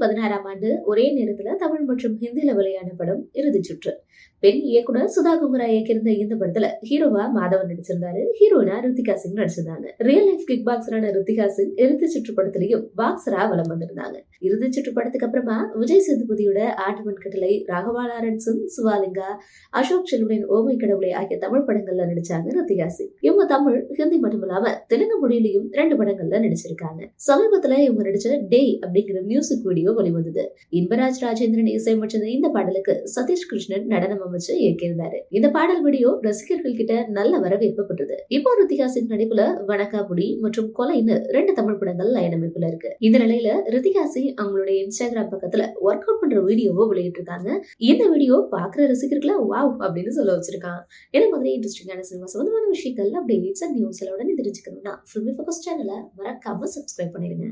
பதினாறாம் ஆண்டு ஒரே நேரத்தில் தமிழ் மற்றும் ஹிந்தியில் வெளியான படம் இறுதிச்சுற்று பெண் இயக்குனர் சுதா குமரா இயக்கியிருந்த இந்த படத்துல ஹீரோவா மாதவன் நடிச்சிருந்தாரு. ஹீரோயினா ரித்திகா சிங் நடிச்சிருந்தாங்க. ரியல் லைஃப் கிக் பாக்ஸரான ரித்திகா சிங் இறுதி சுற்று படத்திலையும் பாக்ஸரா வலம் வந்திருந்தாங்க. இறுதி சுற்று படத்துக்கு அப்புறமா விஜய் சேதுபதியோட ஆட்டுமன் கட்டளை ராகவா லாரன்ஸும் சுவாலிங்கா அசோக் செல்வனின் ஓமை கடவுளை ஆகிய தமிழ் படங்கள்ல நடிச்சாங்க ரித்திகா சிங். இவங்க தமிழ் ஹிந்தி மட்டும் இல்லாம தெலுங்கு மொழியிலையும் ரெண்டு படங்கள்ல நடிச்சிருக்காங்க. சமீபத்துல இவங்க நடிச்ச டே அப்படிங்கிற மியூசிக் வீடியோ வெளிவந்தது. இன்பராஜ் ராஜேந்திரன் இசையமைச்சது இந்த பாடலுக்கு சதீஷ் கிருஷ்ணன் நடனம் வச்சு இயக்கியிருந்தாரு. இந்த பாடல் வீடியோ ரசிகர்கள் கிட்ட நல்ல வரவேற்பு பெற்றது இப்போ ரித்திகா சிங் நடிப்புல வணக்காபுடி மற்றும் கொலைன்னு ரெண்டு தமிழ் படங்கள் லைனமைப்புல இருக்கு. இந்த நிலையில ரித்திகா சிங் அவங்களுடைய இன்ஸ்டாகிராம் பக்கத்துல ஒர்க் அவுட் பண்ற வீடியோவை வெளியிட்டிருக்காங்க. இந்த வீடியோ பாக்குற ரசிகர்களை வாவ் அப்படின்னு சொல்ல வச்சிருக்கான். இந்த மாதிரி இன்ட்ரெஸ்டிங்கான சினிமா சம்பந்தமான விஷயங்கள் அப்டேட்ஸ் அண்ட் நியூஸ் உடனே தெரிஞ்சுக்கணும்னா ஃபில்மி ஃபோக்கஸ் சேனலை மறக்காம சப்ஸ்கிரைப் பண்ணிருங்க